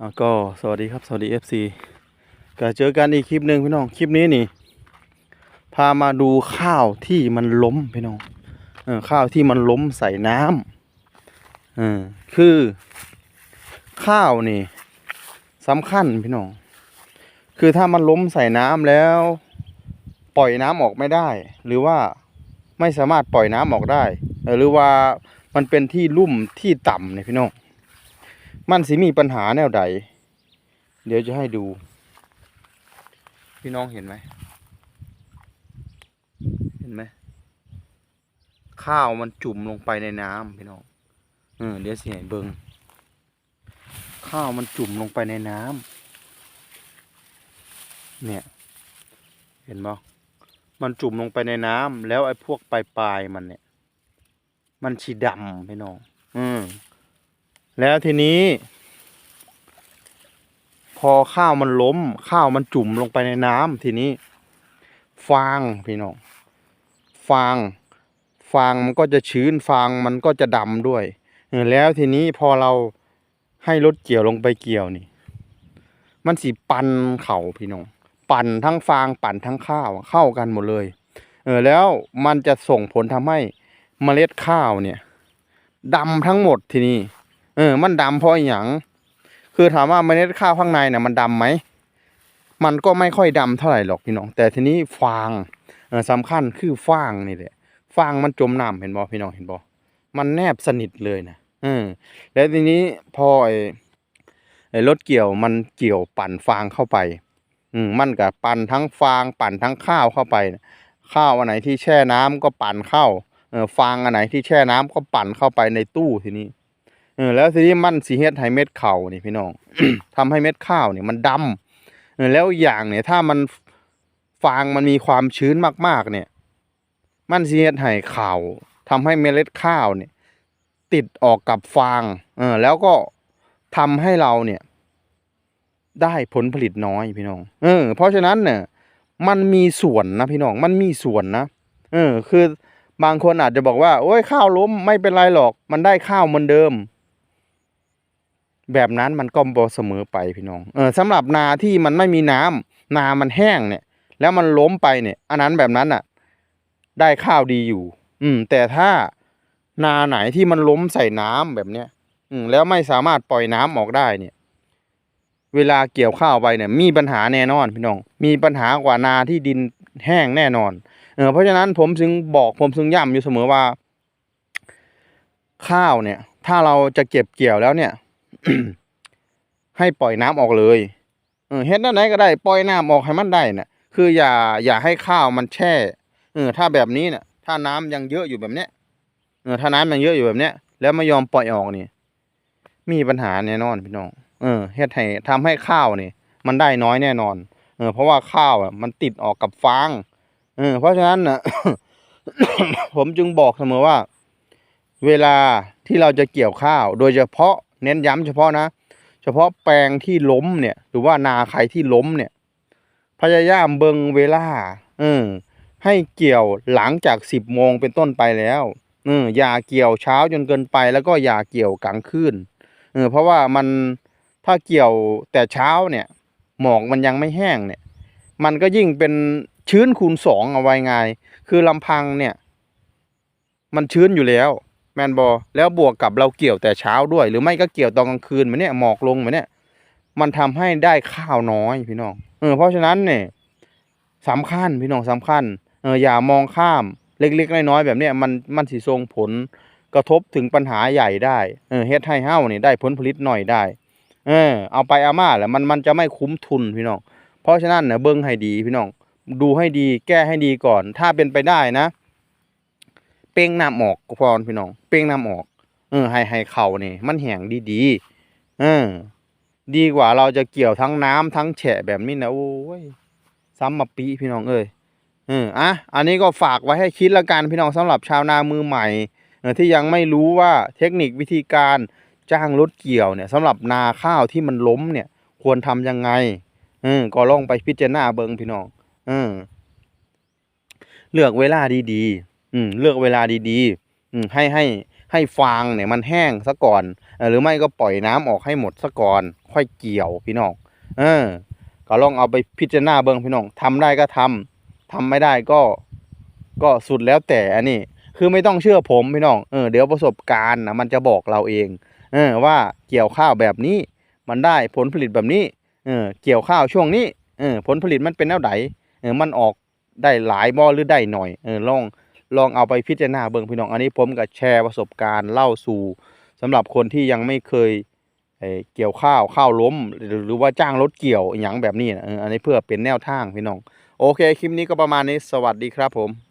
อ่าก็สวัสดีครับ สวัสดี FC ก็เจอกันอีกคลิปหนึ่งพี่น้อง คลิปนี้นี่ พามาดูข้าวที่มันล้มพี่น้องเออข้าวที่มันล้มใส่น้ำเออคือ ข้าวนี่สำคัญพี่น้อง คือถ้ามันล้มใส่น้ำแล้ว ปล่อยน้ำออกไม่ได้ หรือว่าไม่สามารถปล่อยน้ำออกได้ หรือว่ามันเป็นที่ลุ่มที่ต่ำเนี่ยพี่น้อง มันสิมีปัญหาแนวใด เดี๋ยวจะให้ดู พี่น้องเห็นไหม เห็นไหม ข้าวมันจุ่มลงไปในน้ำพี่น้องเออเดี๋ยวสิเบิงข้าวมันจุ่มลงไปในน้ำเนี่ย เห็นบ่มันจุ่มลงไปในน้ำแล้วไอ้พวกปลายปลายมันเนี่ย มันชีดำพี่น้อง อืม แล้วทีนี้ พอข้าวมันล้ม ข้าวมันจุ่มลงไปในน้ำทีนี้ ฟางพี่น้องฟาง ฟางมันก็จะชื้นฟางมันก็จะดำด้วยเออแล้วทีนี้พอเราให้รถเกี่ยวลงไปเกี่ยวนี่ มันสีปันเข่าพี่น้องปั่นทั้งฟางปั่นทั้งข้าวเข้ากันหมดเลยเออแล้วมันจะส่งผลทำให้เมล็ดข้าวเนี่ยดำทั้งหมดทีนี้ เออ มันดำเพราะอย่างคือถามว่าเมล็ดข้าวข้างในเนี่ยมันดำไหมมันก็ไม่ค่อยดำเท่าไหร่หรอกพี่น้อง แต่ทีนี้ฟางเออสำคัญคือฟางนี่แหละฟางมันจมน้ำเห็นบ่พี่น้องเห็นบ่มันแนบสนิทเลยนะเออแล้วทีนี้พอไอ้ไอ้รถเกี่ยวมันเกี่ยวปั่นฟางเข้าไป อืมมันกับปั่นทั้งฟางปั่นทั้งข้าวเข้าไป ข้าวอันไหนที่แช่น้ำก็ปั่นเข้าเออฟางอันไหนที่แช่น้ำก็ปั่นเข้าไปในตู้ทีนี้ เออแล้วทีนี้มันสีเฮ็ดให้เม็ดข้าวนี่พี่น้องทำให้เม็ดข้าวเนี่ยมันดำเออแล้วอย่างเนี่ยถ้ามันฟางมันมีความชื้นมากๆ เนี่ย มันสีเฮ็ดให้ข้าวทำให้เมล็ดข้าวเนี่ย ติดออกกับฟางเออแล้วก็ทำให้เราเนี่ย ได้ผลผลิตน้อยพี่น้อง เออ เพราะฉะนั้นเนี่ยมันมีส่วนนะพี่น้องมันมีส่วนนะเออ คือบางคนอาจจะบอกว่า โอ้ยข้าวล้มไม่เป็นไรหรอก มันได้ข้าวเหมือนเดิม แบบนั้นมันก็บ่เสมอไปพี่น้องเออสำหรับนาที่มันไม่มีน้ำนามันแห้งเนี่ย แล้วมันล้มไปเนี่ย อันนั้นแบบนั้นอะ ได้ข้าวดีอยู่ อืม แต่ถ้านาไหนที่มันล้มใส่น้ำแบบเนี้ย อืม แล้วไม่สามารถปล่อยน้ำออกได้เนี่ย เวลาเกี่ยวข้าวไปเนี่ย มีปัญหาแน่นอนพี่น้อง มีปัญหากว่านาที่ดินแห้งแน่นอน เออเพราะฉะนั้นผมจึงบอกผมจึงย้ำอยู่เสมอว่า ข้าวเนี่ย ถ้าเราจะเก็บเกี่ยวแล้วเนี่ย ให้ปล่อยน้ำออกเลยเออเฮ็ดนั่นไหนก็ได้ปล่อยน้ำออกให้มันได้น่ะ คืออย่าอย่าให้ข้าวมันแช่ เออ ถ้าแบบนี้นี่ยถ้าน้ำยังเยอะอยู่แบบเนี้ยเออถ้าน้ำยังเยอะอยู่แบบเนี้ยแล้วไม่ยอมปล่อยออกนี่มีปัญหาแน่นอนพี่น้องเออเฮ็ดให้ทำให้ข้าวนี่มันได้น้อยแน่นอน เออ เพราะว่าข้าวอะ มันติดออกกับฟางเออเพราะฉะนั้นน่ะผมจึงบอกเสมอว่า เวลาที่เราจะเกี่ยวข้าว โดยเฉพาะ เน้นย้ำเฉพาะนะ เฉพาะแปลงที่ล้มเนี่ย หรือว่านาใครที่ล้มเนี่ย พยายามเบิงเวลาเออให้เกี่ยวหลังจากสิบโมงเป็นต้นไปแล้วเอออย่าเกี่ยวเช้าจนเกินไปแล้วก็อย่าเกี่ยวกลางคืนเออเพราะว่ามันถ้าเกี่ยวแต่เช้าเนี่ย หมอกมันยังไม่แห้งเนี่ย มันก็ยิ่งเป็นชื้นคูณสองเอาไว้ไง คือลำพังเนี่ย มันชื้นอยู่แล้ว แมนบอแล้วบวกกับเราเกี่ยวแต่เช้าด้วย หรือไม่ก็เกี่ยวตอนกลางคืนมาเนี่ยหมอกลงมาเนี่ยมันทำให้ได้ข้าวน้อยพี่น้องเออเพราะฉะนั้นเนี่ยสำคัญพี่น้องสำคัญเอออย่ามองข้ามเล็ก ๆ น้อยๆแบบเนี้ยมันมันสิส่งผลกระทบถึงปัญหาใหญ่ได้เออเฮ็ดให้เฮ้าเนี่ยได้ผลผลิตหน่อยได้ เออ เอาไปเอามาแล้วมันมันจะไม่คุ้มทุนพี่น้องเพราะฉะนั้นเนี่ยเบิ่งให้ดีพี่น้องดูให้ดีแก้ให้ดีก่อน ถ้าเป็นไปได้นะ ป้งน้ำออกพอพี่น้อง เป้งน้ำออก เออให้ให้เข่านี่ มันแห้งดีๆเออ ดีกว่าเราจะเกี่ยวทั้งน้ำทั้งแฉะแบบนี้นะโอ้ยซ้ำมาปีพี่น้องเอ้ยเอออะอันนี้ก็ฝากไว้ให้คิดละกันพี่น้องสำหรับชาวนามือใหม่เอที่ยังไม่รู้ว่าเทคนิควิธีการจ้างรถเกี่ยวเนี่ยสำหรับนาข้าวที่มันล้มเนี่ย ควรทำยังไงเออก็ลองไปพิจารณาเบิ่งพี่น้องเออเลือกเวลาดีๆ อืมเลือกเวลาดีๆ อืมให้ให้ให้ฟางเนี่ยมันแห้งซะก่อนอหรือไม่ก็ปล่อยน้ำออกให้หมดซะก่อน ค่อยเกี่ยวพี่น้องเออ ก็ลองเอาไปพิจารณาเบิ่งพี่น้องทำได้ก็ทำทำไม่ได้ก็ ก็สุดแล้วแต่อันนี้คือไม่ต้องเชื่อผมพี่น้องเออเดี๋ยวประสบการณ์นะมันจะบอกเราเอง เออว่าเกี่ยวข้าวแบบนี้มันได้ผลผลิตแบบนี้ เออเกี่ยวข้าวช่วงนี้เออผลผลิตมันเป็นแนวไหนเออมันออกได้หลายบ่อหรือได้หน่อย เออลอง ลองเอาไปพิจารณาเบิ่งพี่น้องอันนี้ผมก็แชร์ประสบการณ์เล่าสู่สำหรับคนที่ยังไม่เคยเกี่ยวข้าวข้าวล้ม หรือว่าจ้างรถเกี่ยวอย่างแบบนี้นะอันนี้เพื่อเป็นแนวทางพี่น้อง โอเคคลิปนี้ก็ประมาณนี้สวัสดีครับผม